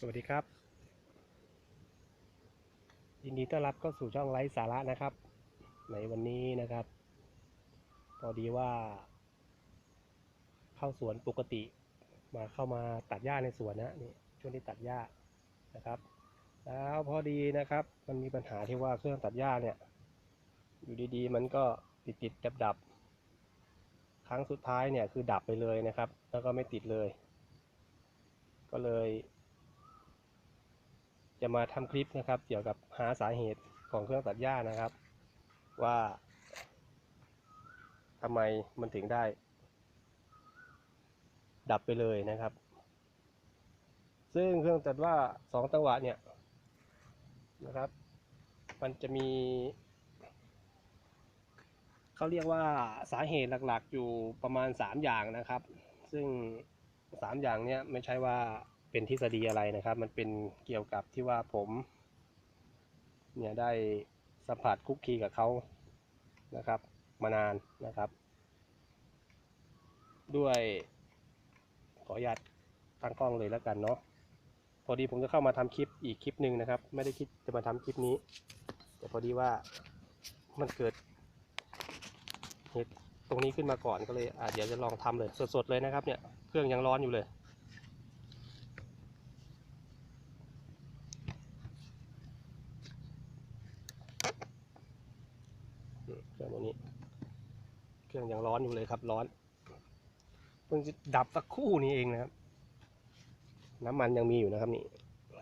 สวัสดีครับ ยินดีต้อนรับเข้าสู่ช่องไลฟ์สาระนะครับ ในวันนี้นะครับ พอดีว่า เข้าสวนปกติ มาเข้ามาตัดหญ้าในสวนนะนี่ช่วงที่ตัดหญ้านะครับ แล้วพอดีนะครับ มันมีปัญหาที่ว่าเครื่องตัดหญ้าเนี่ย อยู่ดีๆ มันก็ติดติดดับดับครั้งสุดท้ายเนี่ยคือดับไปเลยนะครับ แล้วก็ไม่ติดเลย ก็เลย จะมาทำคลิปนะครับ เกี่ยวกับหาสาเหตุของเครื่องตัดหญ้านะครับ ว่าทำไมมันถึงได้ ดับไปเลยนะครับ ซึ่งเครื่องตัดว่าสองจังหวะเนี่ยนะครับ มันจะมีเขาเรียกว่าสาเหตุหลักๆ อยู่ประมาณ 3 อย่างนะครับ ซึ่ง 3 อย่างเนี้ยไม่ใช่ว่า เป็นทฤษฎีอะไรนะครับ มันเป็นเกี่ยวกับที่ว่าผมเนี่ยได้สัมผัสคุกคีกับเขานะครับมานานนะครับ ด้วยขออนุญาตตั้งกล้องเลยแล้วกันเนาะพอดีผมจะเข้ามาทำคลิปอีกคลิปหนึ่งนะครับ ไม่ได้คิดจะมาทำคลิปนี้ แต่พอดีว่ามันเกิดเหตุตรงนี้ขึ้นมาก่อนก็เลยอะเดี๋ยวจะลองทำเลย สดๆเลยนะครับเนี่ยเครื่องยังร้อนอยู่เลย อืมเครื่องตัวนี้ เค รื่องยังร้อนอยู่เลยครับร้อน เพิ่งจะดับสักคู่นี้เองนะครับ น้ำมันยังมีอยู่นะครับนี่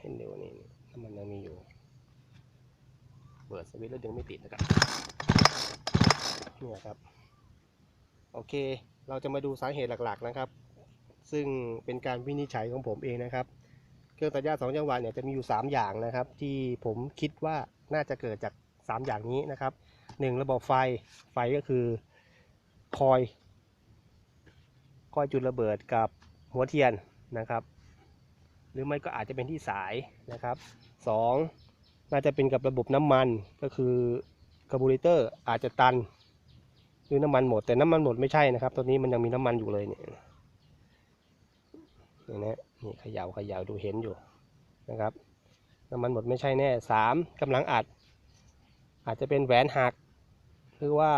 เห็นเดี๋ยวนี้น้ำมันยังมีอยู่ เปิดสวิตช์แล้วดึงไม่ติดนะครับเนี่ยครับ โอเค เราจะมาดูสาเหตุหลักๆนะครับ ซึ่งเป็นการวินิจฉัยของผมเองนะครับเครื่องตัดหญ้าสองจังหวะเนี่ยจะมีอยู่ 3 อย่างนะครับ ที่ผมคิดว่าน่าจะเกิดจาก 3 อย่างนี้นะครับหนึ่งระบบไฟไฟก็คือ คอย คอยจุดระเบิดกับหัวเทียนนะครับ หรือไม่ก็อาจจะเป็นที่สายนะครับสองน่าจะเป็นกับระบบน้ำมันก็คือคาร์บูเรเตอร์อาจจะตันหรือน้ำมันหมด แต่น้ำมันหมดไม่ใช่นะครับ ตัวนี้มันยังมีน้ำมันอยู่เลยเนี่ยนี่นะนี่เขยา่าเขย่าดูเห็นอยู่นะครับ น้ำมันหมดไม่ใช่แน่สามกำลังอัด อาจจะเป็นแหวนหัก หรือว่า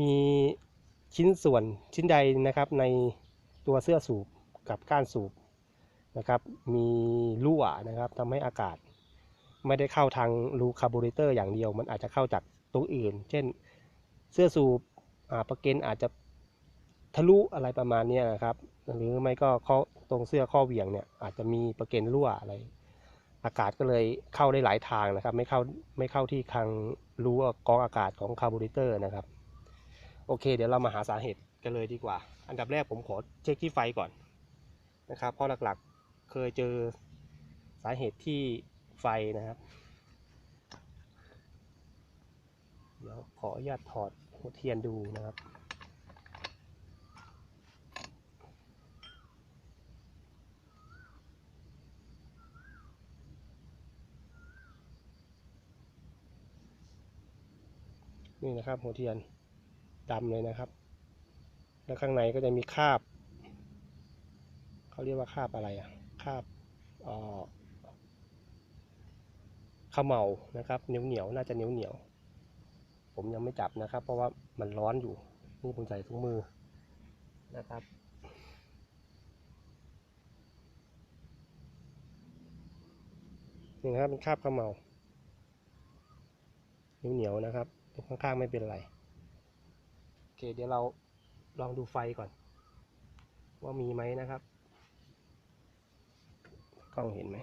มีชิ้นส่วนชิ้นใดนะครับในตัวเสื้อสูบกับก้านสูบนะครับมีรั่วนะครับทำให้อากาศไม่ได้เข้าทางรูคาร์บูเรเตอร์อย่างเดียว มันอาจจะเข้าจากตรงอื่น เช่นเสื้อสูบอ่าประเกนอาจจะทะลุอะไรประมาณนี้นะครับ หรือไม่ก็ข้อตรงเสื้อข้อเหวี่ยงเนี่ยอาจจะมีประเกนรั่วอะไร อากาศก็เลยเข้าได้หลายทางนะครับ ไม่เข้าไม่เข้าที่ทางรูกองอากาศของคาร์บูเรเตอร์นะครับ โอเค เดี๋ยวเรามาหาสาเหตุกันเลยดีกว่า อันดับแรกผมขอเช็คที่ไฟก่อนนะครับ เพราะหลักๆเคยเจอสาเหตุที่ไฟนะครับ เดี๋ยวขออนุญาตถอดหัวเทียนดูนะครับนี่นะครับหัวเทียน ดำเลยนะครับ แล้วข้างในก็จะมีคราบเขาเรียกว่าคราบอะไรอะคราบออเขมเหลานะครับเหนียวเหนียวน่าจะเหนียวเหนียวผมยังไม่จับนะครับ เพราะว่ามันร้อนอยู่นี่ผมใส่ถุงมือนะครับ นี่นะครับเป็นคราบเขมเหลาเหนียวเหนียวนะครับข้างๆไม่เป็นไร เคเดี๋ยวเราลองดูไฟก่อน ว่ามีไหมนะครับ กล้องเห็นไหม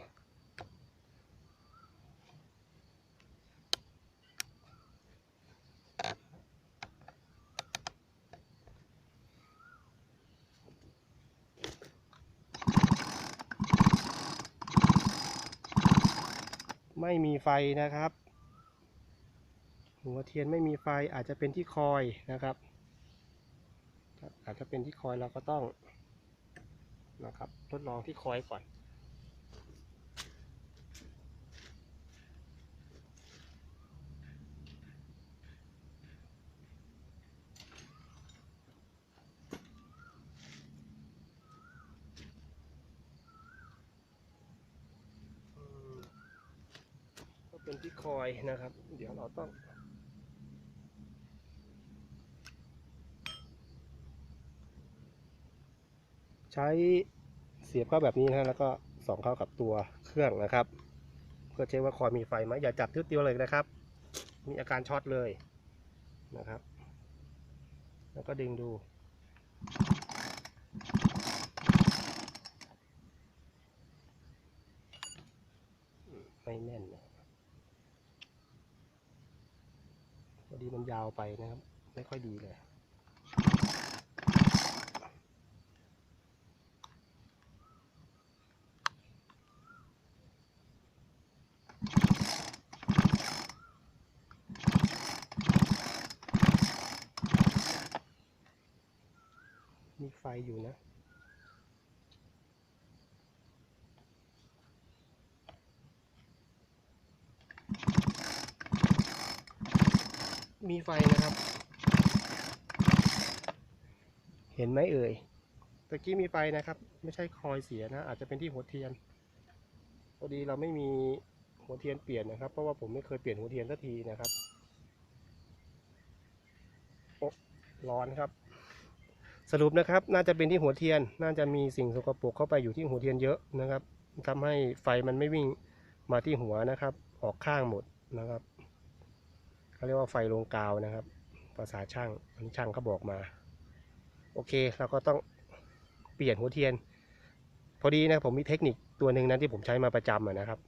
ไม่มีไฟนะครับ หัวเทียนไม่มีไฟอาจจะเป็นที่คอยนะครับ ครับอาจจะเป็นที่คอยเราก็ต้องนะครับทดลองที่คอยก่อนเป็นที่คอยนะครับ เดี๋ยวเราต้อง ใช้เสียบเข้าแบบนี้นะแล้วก็ส่องเข้ากับตัวเครื่องนะครับ เพื่อเช็คว่าคอยมีไฟไหมอย่าจับทิ้วเตียวเลยนะครับ มีอาการช็อตเลยนะครับ แล้วก็ดึงดู ไม่แน่นพอดีมันยาวไปนะครับ ไม่ค่อยดีเลย อยู่นะ มีไฟนะครับ เห็นไหมเอ่ยตะกี้มีไฟนะครับ ไม่ใช่คอยเสียนะ อาจจะเป็นที่หัวเทียนพอดีเราไม่มีหัวเทียนเปลี่ยนนะครับ เพราะว่าผมไม่เคยเปลี่ยนหัวเทียนสักทีนะครับโอ้ร้อนครับ สรุปนะครับน่าจะเป็นที่หัวเทียน น่าจะมีสิ่งสกปรกเข้าไปอยู่ที่หัวเทียนเยอะนะครับทำให้ไฟมันไม่วิ่งมาที่หัวนะครับ ออกข้างหมดนะครับเขาเรียกว่าไฟลงกาวนะครับ ภาษาช่างอันช่างเขาบอกมา โอเคเราก็ต้องเปลี่ยนหัวเทียน พอดีนะผมมีเทคนิคตัวหนึ่งนั้นที่ผมใช้มาประจำนะครับ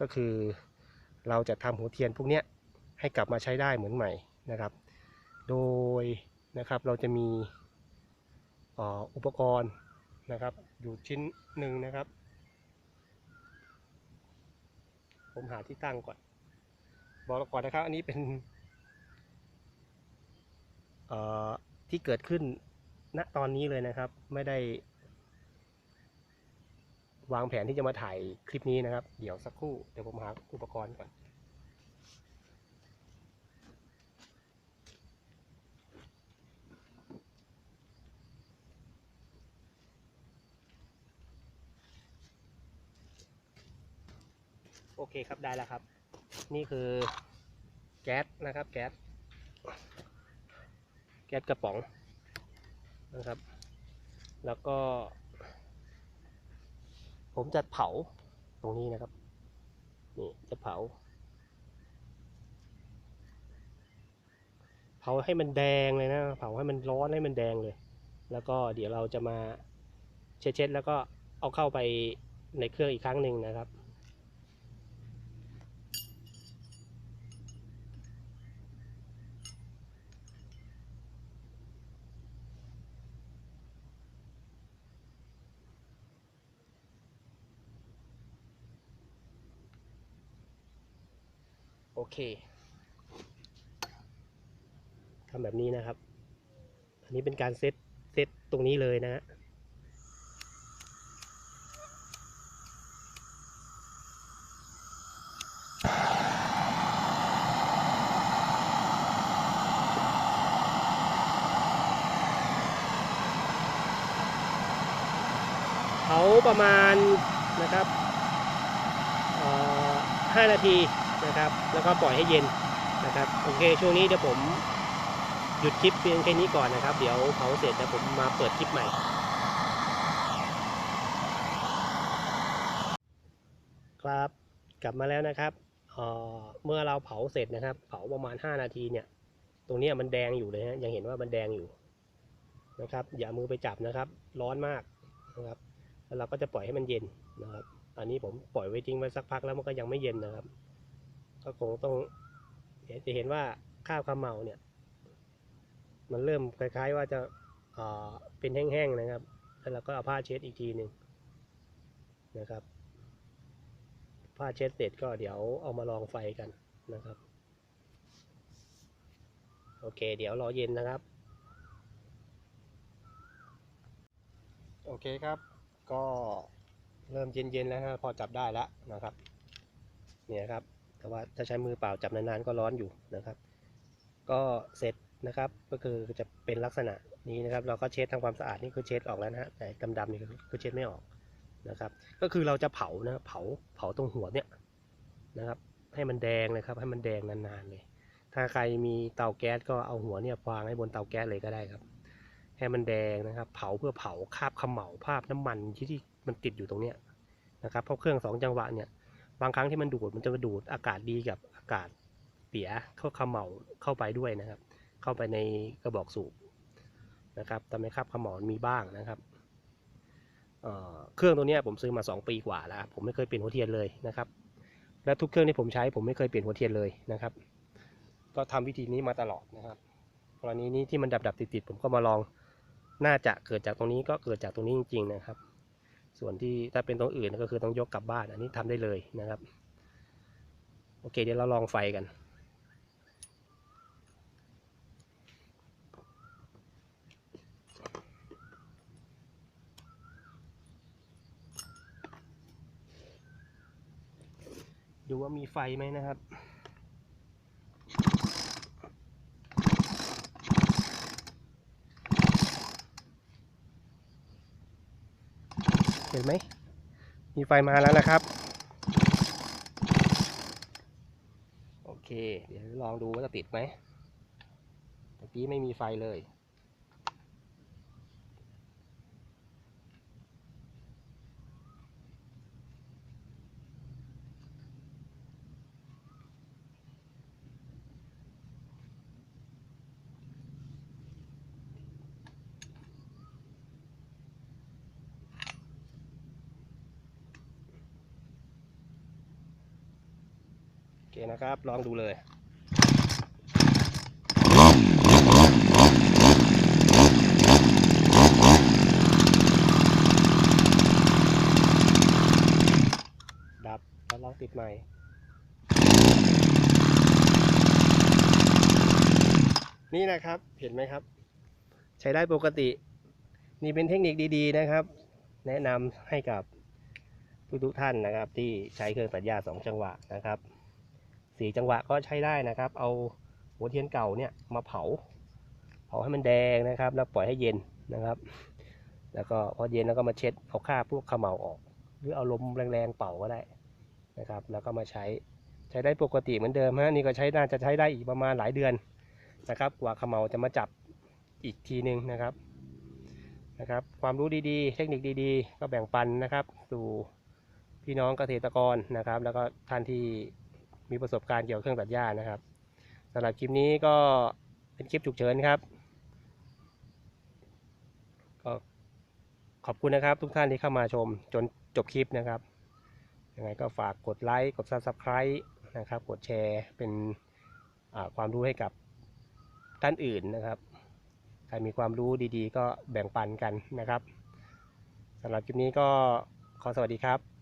ก็คือเราจะทำหัวเทียนพวกเนี้ยให้กลับมาใช้ได้เหมือนใหม่นะครับ โดยนะครับเราจะมี อุปกรณ์นะครับ อยู่ชิ้นหนึ่งนะครับ ผมหาที่ตั้งก่อน บอกก่อนนะครับ อันนี้เป็นที่เกิดขึ้นณตอนนี้เลยนะครับ ไม่ได้ วางแผนที่จะมาถ่ายคลิปนี้นะครับ เดี๋ยวสักครู่ เดี๋ยวผมหาอุปกรณ์ก่อน โอเคครับได้แล้วครับ นี่คือแก๊สนะครับแก๊สแก๊สกระป๋องนะครับ แล้วก็ ผมจะเผาตรงนี้นะครับนี่จะเผา เผาให้มันแดงเลยนะ เผาให้มันร้อนให้มันแดงเลย แล้วก็เดี๋ยวเราจะมาเช็ดๆแล้วก็เอาเข้าไปในเครื่องอีกครั้งหนึ่งนะครับ โอเคทำแบบนี้นะครับ อันนี้เป็นการเซตเซตตรงนี้เลยนะฮะเผาประมาณนะครับ5นาที นะครับ แล้วก็ปล่อยให้เย็นนะครับโอเคช่วงนี้เดี๋ยวผมหยุดคลิปเพียงแค่นี้ก่อนนะครับ เดี๋ยวเผาเสร็จเดี๋ยวผมมาเปิดคลิปใหม่ ครับกลับมาแล้วนะครับเเมื่อเราเผาเสร็จนะครับ เผาประมาณ 5 นาทีเนี่ย ตรงนี้มันแดงอยู่เลยฮะยังเห็นว่ามันแดงอยู่นะครับ อย่ามือไปจับนะครับ ร้อนมากนะครับแล้วเราก็จะปล่อยให้มันเย็นนะครับ อันนี้ผมปล่อยไว้ทิ้งไว้สักพักแล้วมันก็ยังไม่เย็นนะครับ ก็คงต้องเดี๋ยวจะเห็นว่าข้าวขาวเมาเนี่ย มันเริ่มคล้าย ๆ ว่าจะเอ่อเป็นแห้งๆนะครับ แล้วเราก็เอาผ้าเช็ดอีกทีหนึ่งนะครับ ผ้าเช็ดเสร็จก็เดี๋ยวเอามาลองไฟกันนะครับ โอเค เดี๋ยวรอเย็นนะครับ โอเคครับ ก็เริ่มเย็นๆแล้วนะพอจับได้แล้วนะครับ เนี่ยครับ แต่ว่าถ้าใช้มือเปล่าจับนานๆก็ร้อนอยู่นะครับ ก็เสร็จนะครับก็คือจะเป็นลักษณะนี้นะครับ เราก็เช็ดทำความสะอาดนี่คือเช็ดออกแล้วนะฮะแต่ดำๆนี่คือเช็ดไม่ออกนะครับ ก็คือเราจะเผานะเผาเผาตรงหัวเนี่ยนะครับ ให้มันแดงเลยครับ ให้มันแดงนานๆเลย ถ้าใครมีเตาแก๊สก็เอาหัวเนี่ยวางให้บนเตาแก๊สเลยก็ได้ครับ ให้มันแดงนะครับ เผาเพื่อเผาคาบเขมเหลาภาพน้ำมันที่ที่มันติดอยู่ตรงเนี้ยนะครับเพราะเครื่องสองจังหวะเนี่ย บางครั้งที่มันดูดมันจะดูดอากาศดีกับอากาศเสียเข้าขมเหลาเข้าไปด้วยนะครับ เข้าไปในกระบอกสูบนะครับทำให้คราบขมเหลามีบ้างนะครับเเครื่องตัวนี้ผมซื้อมา 2 ปีกว่าแล้วผมไม่เคยเปลี่ยนหัวเทียนเลยนะครับ และทุกเครื่องที่ผมใช้ผมไม่เคยเปลี่ยนหัวเทียนเลยนะครับ ก็ทำวิธีนี้มาตลอดนะครับกรณีนี้ที่มันดับดับติดติดผมก็มาลองน่าจะเกิดจากตรงนี้ก็เกิดจากตรงนี้จริง ๆ นะครับ ส่วนที่ถ้าเป็นตรงอื่นก็คือต้องยกกลับบ้าน อันนี้ทำได้เลยนะครับ โอเคเดี๋ยวเราลองไฟกันดูว่ามีไฟไหมนะครับ เห็นไหม มีไฟมาแล้วนะครับ โอเค เดี๋ยวลองดูว่าจะติดไหมเมื่อกี้ไม่มีไฟเลย คนะครับ ลองดูเลยดับแล้วลองติดใหม่นี่นะครับเห็นไหมครับ ใช้ได้ปกติ นี่เป็นเทคนิคดีๆนะครับ แนะนำให้กับทุกๆท่านนะครับ ที่ใช้เครื่องตัดหญ้าสองจังหวะนะครับ สีจังหวะก็ใช้ได้นะครับ เอาหัวเทียนเก่าเนี่ยมาเผา เผาให้มันแดงนะครับ แล้วปล่อยให้เย็นนะครับ แล้วก็พอเย็นแล้วก็มาเช็ดเอาคราบพวกขมเหลาออก หรือเอาลมแรงๆเป่าก็ได้นะครับ แล้วก็มาใช้ใช้ได้ปกติเหมือนเดิมฮะนี่ก็ใช้น่าจะใช้ได้อีกประมาณหลายเดือนนะครับ กว่าเขมเหลาจะมาจับอีกทีหนึ่งนะครับนะครับ ความรู้ดีๆ เทคนิคดีๆ ก็แบ่งปันนะครับสู่พี่น้องเกษตรกรนะครับ แล้วก็ท่านที่ มีประสบการณ์เกี่ยวกับเครื่องตัดหญ้านะครับสำหรับคลิปนี้ก็เป็นคลิปฉุกเฉินครับก็ขอบคุณนะครับทุกท่านที่เข้ามาชมจนจบคลิปนะครับยังไงก็ฝากกดไลค์กด Subscribe นะครับ กดแชร์เป็นความรู้ให้กับท่านอื่นนะครับใครมีความรู้ดีๆ ก็แบ่งปันกันนะครับสำหรับคลิปนี้ก็ขอสวัสดีครับ